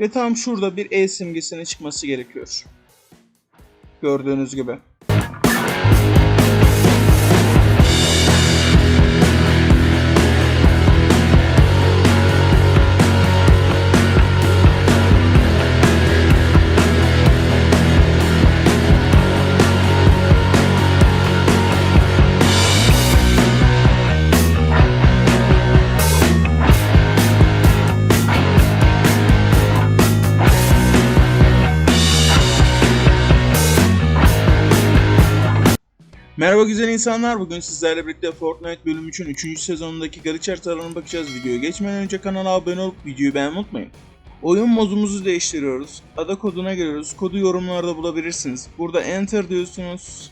Ve tam şurada bir E simgesinin çıkması gerekiyor. Gördüğünüz gibi. Merhaba güzel insanlar. Bugün sizlerle birlikte Fortnite bölüm 3'ün 3. sezonundaki garip haritalarına bakacağız. Videoya geçmeden önce kanala abone olup videoyu beğenmeyi unutmayın. Oyun modumuzu değiştiriyoruz. Ada koduna giriyoruz. Kodu yorumlarda bulabilirsiniz. Burada enter diyorsunuz.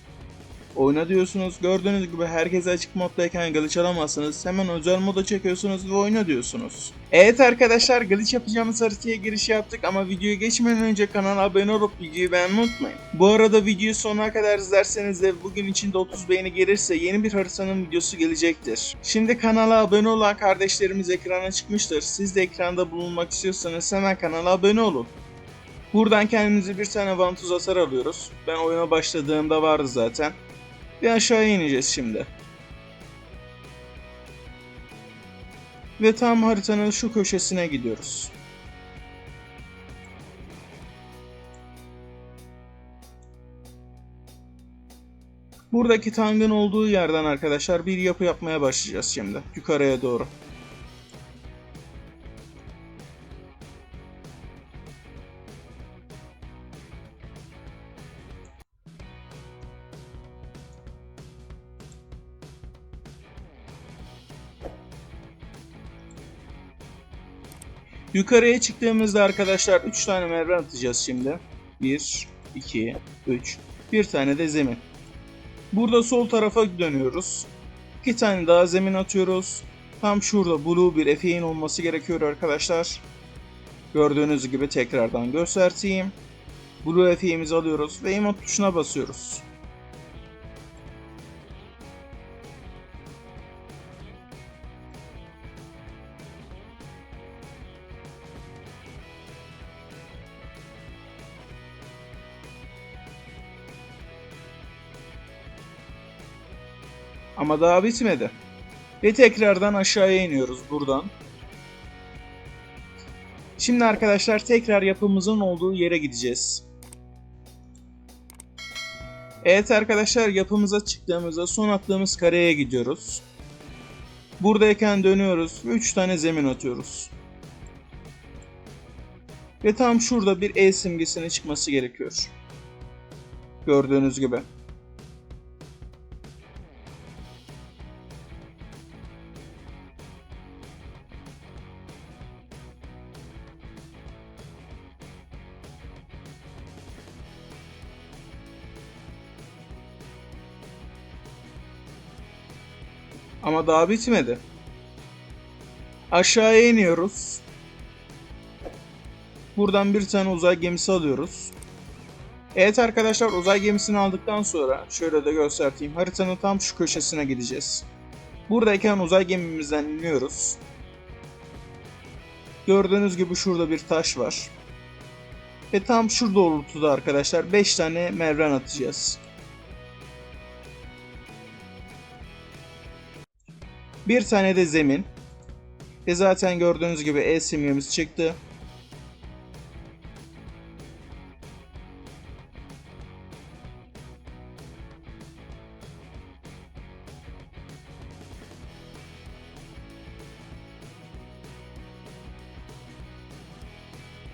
Oyna diyorsunuz. Gördüğünüz gibi herkese açık moddayken glitch alamazsınız. Hemen özel moda çekiyorsunuz ve oyna diyorsunuz. Evet arkadaşlar glitch yapacağımız haritaya giriş yaptık ama videoya geçmeden önce kanala abone olup videoyu beğenmeyi unutmayın. Bu arada videoyu sonuna kadar izlerseniz de bugün içinde 30 beğeni gelirse yeni bir haritanın videosu gelecektir. Şimdi kanala abone olan kardeşlerimiz ekrana çıkmıştır. Siz de ekranda bulunmak istiyorsanız hemen kanala abone olun. Buradan kendimize bir tane vantuz hasar alıyoruz. Ben oyuna başladığımda vardı zaten. Bir aşağıya ineceğiz şimdi. Ve tam haritanın şu köşesine gidiyoruz. Buradaki tangın olduğu yerden arkadaşlar bir yapı yapmaya başlayacağız şimdi. Yukarıya doğru. Yukarıya çıktığımızda arkadaşlar 3 tane merdiven atacağız şimdi. 1, 2, 3. Bir tane de zemin. Burada sol tarafa dönüyoruz. 2 tane daha zemin atıyoruz. Tam şurada blue bir efeğin olması gerekiyor arkadaşlar. Gördüğünüz gibi tekrardan göstereyim. Blue efeğimizi alıyoruz ve emote tuşuna basıyoruz. Ama daha bitmedi. Ve tekrardan aşağıya iniyoruz buradan. Şimdi arkadaşlar tekrar yapımızın olduğu yere gideceğiz. Evet arkadaşlar yapımıza çıktığımızda son attığımız kareye gidiyoruz. Buradayken dönüyoruz ve 3 tane zemin atıyoruz. Ve tam şurada bir E simgesinin çıkması gerekiyor. Gördüğünüz gibi. Ama daha bitmedi. Aşağıya iniyoruz. Buradan bir tane uzay gemisi alıyoruz. Evet arkadaşlar uzay gemisini aldıktan sonra şöyle de göstereyim. Haritanın tam şu köşesine gideceğiz. Buradayken uzay gemimizden iniyoruz. Gördüğünüz gibi şurada bir taş var. Ve tam şu doğrultuda arkadaşlar 5 tane merdiven atacağız. Bir tane de zemin. Ve zaten gördüğünüz gibi E simgemiz çıktı.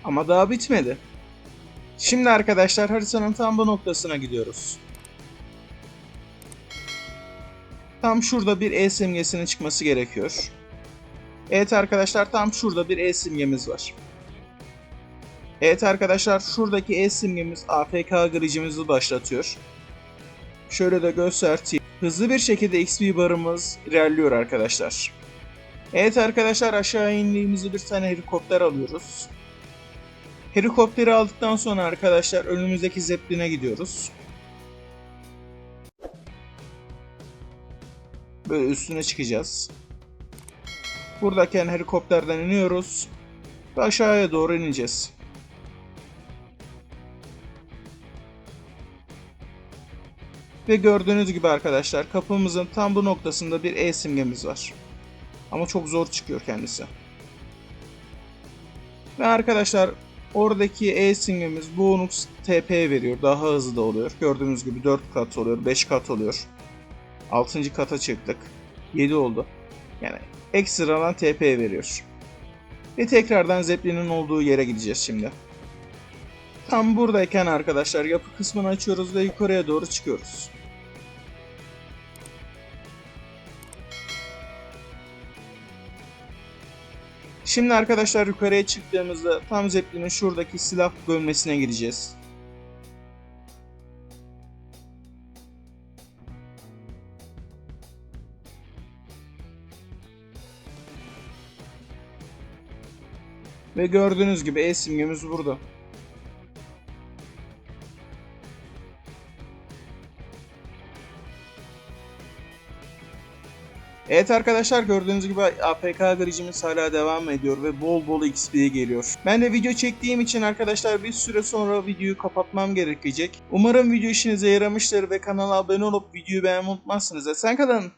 Ama daha bitmedi. Şimdi arkadaşlar haritanın tam bu noktasına gidiyoruz. Tam şurada bir E simgesinin çıkması gerekiyor. Evet arkadaşlar tam şurada bir E simgemiz var. Evet arkadaşlar şuradaki E simgemiz AFK gricimizi başlatıyor. Şöyle de göstereyim. Hızlı bir şekilde XP barımız ilerliyor arkadaşlar. Evet arkadaşlar aşağı indiğimizde bir tane helikopter alıyoruz. Helikopteri aldıktan sonra arkadaşlar önümüzdeki zepline gidiyoruz. Böyle üstüne çıkacağız. Buradayken helikopterden iniyoruz. Ve aşağıya doğru ineceğiz. Ve gördüğünüz gibi arkadaşlar kapımızın tam bu noktasında bir E simgemiz var. Ama çok zor çıkıyor kendisi. Ve arkadaşlar oradaki E simgemiz bonus TP veriyor. Daha hızlı da oluyor. Gördüğünüz gibi 4 kat oluyor, 5 kat oluyor. 6. kata çıktık. 7 oldu. Yani ekstradan TP veriyor. Ve tekrardan Zeppelin'in olduğu yere gideceğiz şimdi. Tam buradayken arkadaşlar yapı kısmını açıyoruz ve yukarıya doğru çıkıyoruz. Şimdi arkadaşlar yukarıya çıktığımızda tam Zeppelin'in şuradaki silah bölmesine gireceğiz. Ve gördüğünüz gibi el simgemiz burada. Evet arkadaşlar gördüğünüz gibi APK garajımız hala devam ediyor ve bol bol XP geliyor. Ben de video çektiğim için arkadaşlar bir süre sonra videoyu kapatmam gerekecek. Umarım video işinize yaramıştır ve kanala abone olup videoyu beğenmeyi unutmazsınız. Esen kalın.